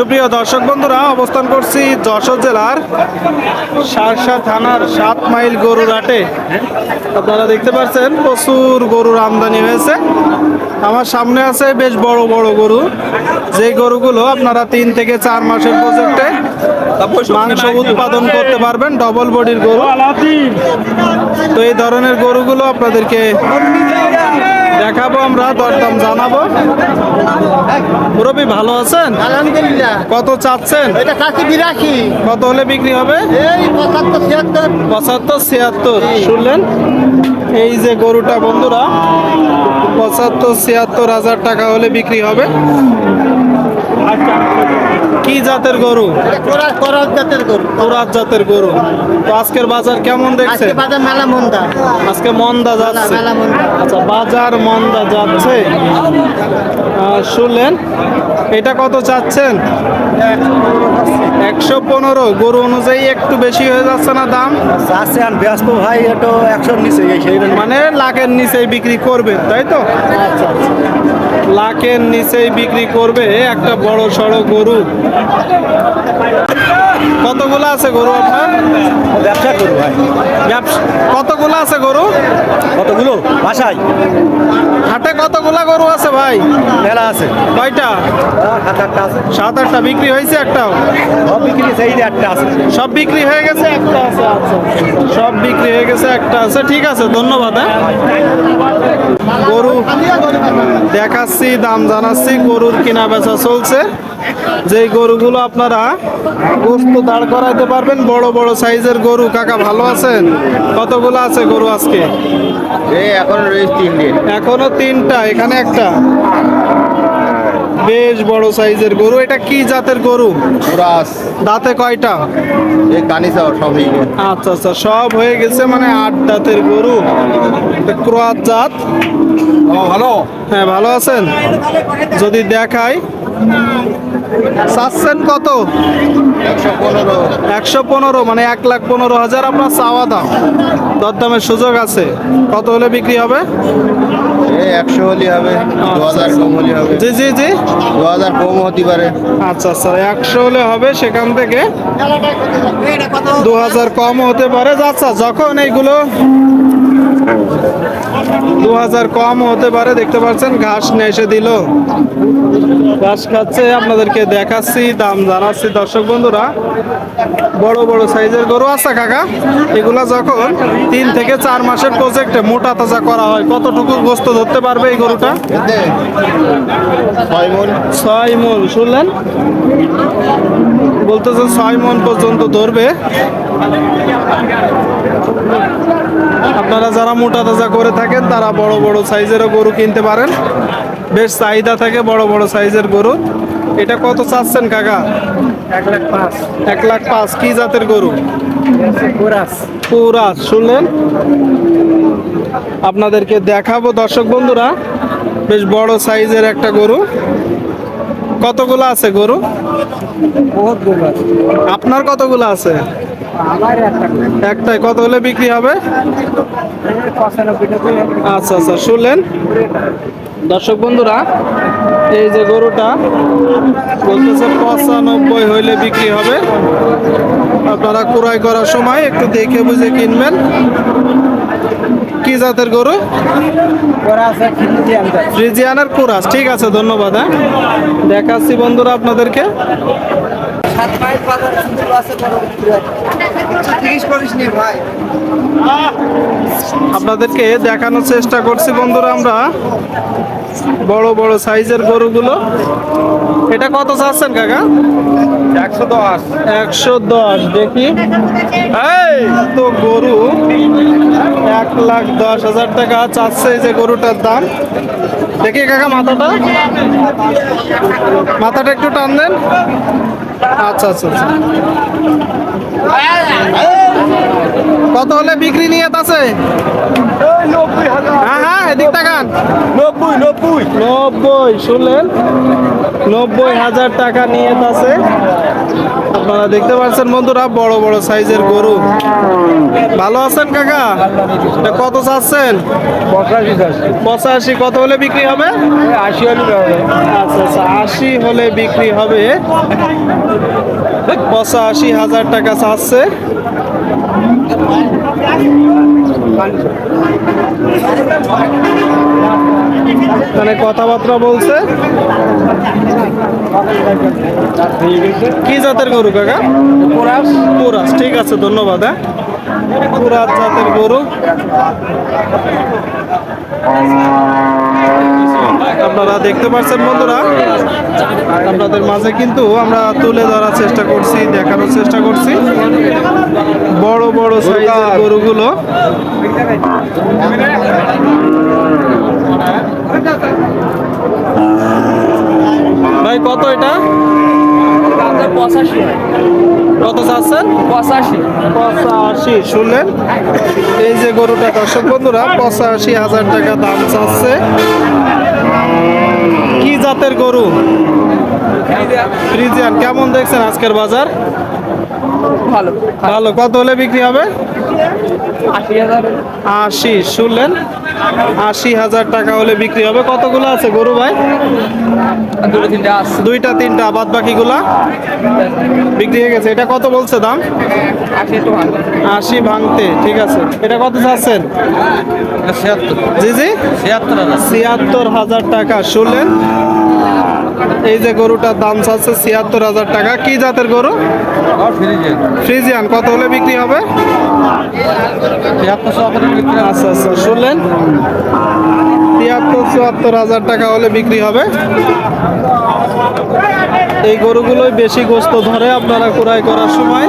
সুপ্রিয় দর্শক বন্ধুরা, অবস্থান করছি যশোর জেলার সারসা থানার সাত মাইল গরুর হাটে। আপনারা দেখতে পাচ্ছেন, প্রচুর গরুর আমদানি হয়েছে। আমার সামনে আছে বেশ বড় বড় গরু। যে গরুগুলো আপনারা তিন থেকে চার মাসের প্রজেক্টে মাংস উৎপাদন করতে পারবেন ডবল বডির গরু। তো এই ধরনের গরুগুলো আপনাদেরকে দেখাবো আমরা দরদাম জানাব। মুরব্বী ভালো আছেন? আলহামদুলিল্লাহ। কত চাচ্ছেন? এটা চাচ্ছি বিরাশি। কত হলে বিক্রি হবে? এই পঁচাত্তর ছিয়াত্তর। পঁচাত্তর ছিয়াত্তর। শুনলেন? এই যে গরুটা বন্ধুরা পঁচাত্তর ছিয়াত্তর হাজার টাকা হলে বিক্রি হবে। কি জাতের গরু? জাতের গরু। জাতের গরু। তো আজকের বাজার কেমন দেখছে? দেখছেন বাজার মেলা মন্দা। আজকে মন্দা যাচ্ছে। আচ্ছা বাজার মন্দা যাচ্ছে। শুনলেন? এটা কত চাচ্ছেন? একশো পনেরো গরু অনুযায়ী একটু বেশি হয়ে যাচ্ছে না দাম? আছে আর ব্যস্ত ভাই এটা একশোর নিচে মানে লাখের নিচেই বিক্রি করবে তাই তো? আচ্ছা আচ্ছা। লাখের নিচেই বিক্রি করবে একটা বড় সড়ো গরু। কতগুলো আছে গরু আপনার? ব্যবসা করব ভাই। কতগুলো আছে গরু? কতগুলো? বাসায়। হাটে কতগুলা গরু আছে ভাই? মেলা আছে। কয়টা? সাত আটটা আছে। সাত আটটা বিক্রি হয়েছে একটাও? সব বিক্রি সেই একটা আছে। সব বিক্রি হয়ে গেছে একটা আছে আচ্ছা। সব বিক্রি হয়ে গেছে একটা আছে। ঠিক আছে ধন্যবাদ হ্যাঁ। গরু দেখাচ্ছি দাম জানাচ্ছি গরুর কিনা বেচা চলছে। যেই গরুগুলো আপনারা গোস্ত দাঁড় করাইতে পারবেন বড় বড় সাইজের গরু। কাকা ভালো আছেন? কতগুলো আছে গরু আজকে? এই এখন রয়েছে তিন দিন এখনও তিনটা এখানে একটা। বেশ বড় সাইজের গরু। এটা কি জাতের গরু? দাঁতে কয়টা? এই কানিসা সবই আচ্ছা আচ্ছা সব হয়ে গেছে মানে আট দাঁতের গরু। এটা ক্রোয়াত জাত। ভালো? হ্যাঁ ভালো আছেন? যদি দেখাই। চাচ্ছেন কত? একশো পনেরো মানে এক লাখ পনেরো হাজার আপনার চাওয়া দাম। দরদামের সুযোগ আছে। কত হলে বিক্রি হবে? একশো হলে হবে দু হাজার কম হলে হবে। জি জি জি। দু হাজার কম হতে পারে। আচ্ছা আচ্ছা একশো হলে হবে সেখান থেকে। দু হাজার কম হতে পারে। আচ্ছা যখন এইগুলো দু হাজার কম হতে পারে, দেখতে পাচ্ছেন, ঘাস এসে দিল। ঘাস খাচ্ছে, আপনাদেরকে দেখাচ্ছি, দাম জানাচ্ছি। দর্শক বন্ধুরা, বড় বড় সাইজের গরু আছে কাকা। এগুলা যখন তিন থেকে চার মাসের প্রজেক্টে মোটা তাজা করা হয়, কতটুকু গোস্ত ধরতে পারবে এই গরুটা? ছয় মন ছয় মন শুনলেন? বলতেছে ছয় মন পর্যন্ত ধরবে। আপনারা যারা মোটা তাজা করে থাকেন তারা বড় বড় সাইজেরও গরু কিনতে পারেন। বেশ চাহিদা থাকে বড় বড় সাইজের গরু। এটা কত চাচ্ছেন কাকা? এক লাখ পাঁচ। এক লাখ পাঁচ। কি জাতের গরু? পুরাস শুনলেন? আপনাদেরকে দেখাবো দর্শক বন্ধুরা। বেশ বড় সাইজের একটা গরু। কতগুলো আছে গরু? আপনার কতগুলো আছে? একটাই। কত হলে বিক্রি হবে? আচ্ছা আচ্ছা শুনলেন। দর্শক বন্ধুরা, এই যে গরুটা বলতেছে পঁচানব্বই হইলে বিক্রি হবে। আপনারা ক্রয় করার সময় একটু দেখে বুঝে কিনবেন। কি জাতের গরু? ফ্রিজিয়ানের কুরাস। ঠিক আছে ধন্যবাদ হ্যাঁ। দেখাচ্ছি বন্ধুরা আপনাদেরকে। ভাই। আপনাদেরকে দেখানোর চেষ্টা করছি বন্ধুরা আমরা। বড় বড় সাইজের গরুগুলো। এটা কত চাচ্ছেন কাকা? একশো দশ। একশো দশ দেখি। এই তো গরু। এক লাখ দশ হাজার টাকা চাচ্ছে এই যে গরুটার দাম। দেখি কাকা মাথাটা। মাথাটা একটু টান দেন। আচ্ছা আচ্ছা আচ্ছা। কত হলে বিক্রি নিয়ে আছে? হ্যাঁ হ্যাঁ এদিক তাকান। নব্বই নব্বই। নব্বই শুনলেন? নব্বই হাজার টাকা নিয়ে আছে। আপনারা দেখতে পাচ্ছেন বন্ধুরা বড় বড় সাইজের গরু। ভালো আছেন কাকা? এটা কত চাচ্ছেন? পঁচাশি কত হলে বিক্রি হবে? আশি হলে আচ্ছা আচ্ছা আশি হলে বিক্রি হবে। পঁচাশি হাজার টাকা চাচ্ছে। মানে কথাবার্তা বলছে। কি জাতের গরু কাকা? পুরাস ঠিক আছে ধন্যবাদ হ্যাঁ। পুরাস জাতের গরু। আপনারা দেখতে পাচ্ছেন বন্ধুরা। আপনাদের মাঝে কিন্তু আমরা তুলে ধরার চেষ্টা করছি দেখানোর চেষ্টা করছি। বড় বড় সাইজের গরুগুলো। ভাই কত এটা? পঁচাশি। কত চাচ্ছেন? পঁচাশি। পঁচাশি শুনলেন? এই যে গরুটা দর্শক বন্ধুরা পঁচাশি হাজার টাকা দাম চাচ্ছে। কি জাতের গরু? ফ্রিজিয়ান। কেমন দেখছেন আজকের বাজার? ভালো। ভালো। কত হলে বিক্রি হবে? আশি হাজার। আশি শুনলেন? আশি হাজার টাকা হলে বিক্রি হবে। কতগুলো আছে গরু ভাই? দুটো তিনটে আসছে দুইটা তিনটা। বাদ বাকিগুলা? বিক্রি হয়ে গেছে। এটা কত বলছে দাম? আশি আশি ভাঙতে। ঠিক আছে। এটা কত চাচ্ছেন? ছিয়াত্তর। জি জি? ছিয়াত্তর ছিয়াত্তর হাজার টাকা। শুনলেন? এই যে গরুটার দাম চাচ্ছে ছিয়াত্তর হাজার টাকা। কি জাতের গরু? ফ্রিজিয়ান। কত হলে বিক্রি হবে? আচ্ছা আচ্ছা শুনলেন? তিয়াত্তর চুয়াত্তর হাজার টাকা হলে বিক্রি হবে। এই গরুগুলোই বেশি গোস্ত ধরে আপনারা ক্রয় করার সময়।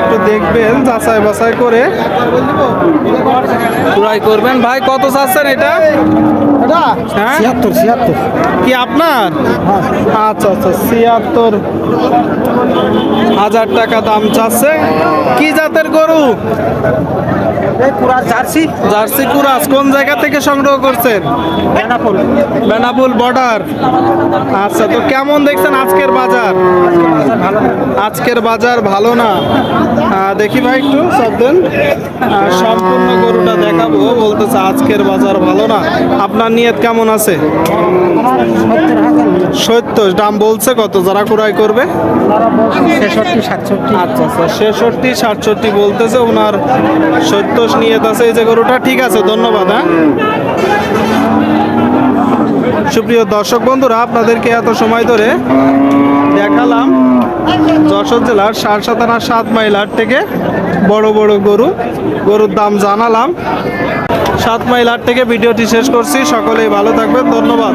একটু দেখবেন যাচাই বাছাই করে। ক্রয় করবেন। ভাই কত চাচ্ছেন এটা? হ্যাঁ? ছিয়াত্তর ছিয়াত্তর। কি আপনার? আচ্ছা আচ্ছা ছিয়াত্তর। হাজার টাকা দাম চাচ্ছে। কি জাতের গরু? জার্সি? জার্সি কুরাস কোন জায়গা থেকে সংগ্রহ করছেন? বেনাপোল। বেনাপুল বর্ডার। আচ্ছা তো কেমন দেখছেন আজকের বাজার? আজকের বাজার ভালো না? দেখি ভাই একটু সব দেন। সম্পূর্ণ গরুটা দেখাবো বলতেছে আজকের বাজার ভালো না। আপনার নিয়ত কেমন আছে? সত্তর দাম বলছে কত? যারা ক্রয় করবে? ছেষট্টি সাতষট্টি। আচ্ছা আচ্ছা ছেষট্টি সাতষট্টি বলতেছে ওনার সত্তর নিয়ত আছে। এই যে গরুটা ঠিক আছে ধন্যবাদ হ্যাঁ? সুপ্রিয় দর্শক বন্ধুরা আপনাদেরকে এত সময় ধরে দেখালাম যশোর জেলার সারসা থানার সাত মাইল হাট থেকে বড় বড় গরু গরুর দাম জানালাম। সাত মাইল হাট থেকে ভিডিওটি শেষ করছি। সকলেই ভালো থাকবেন ধন্যবাদ।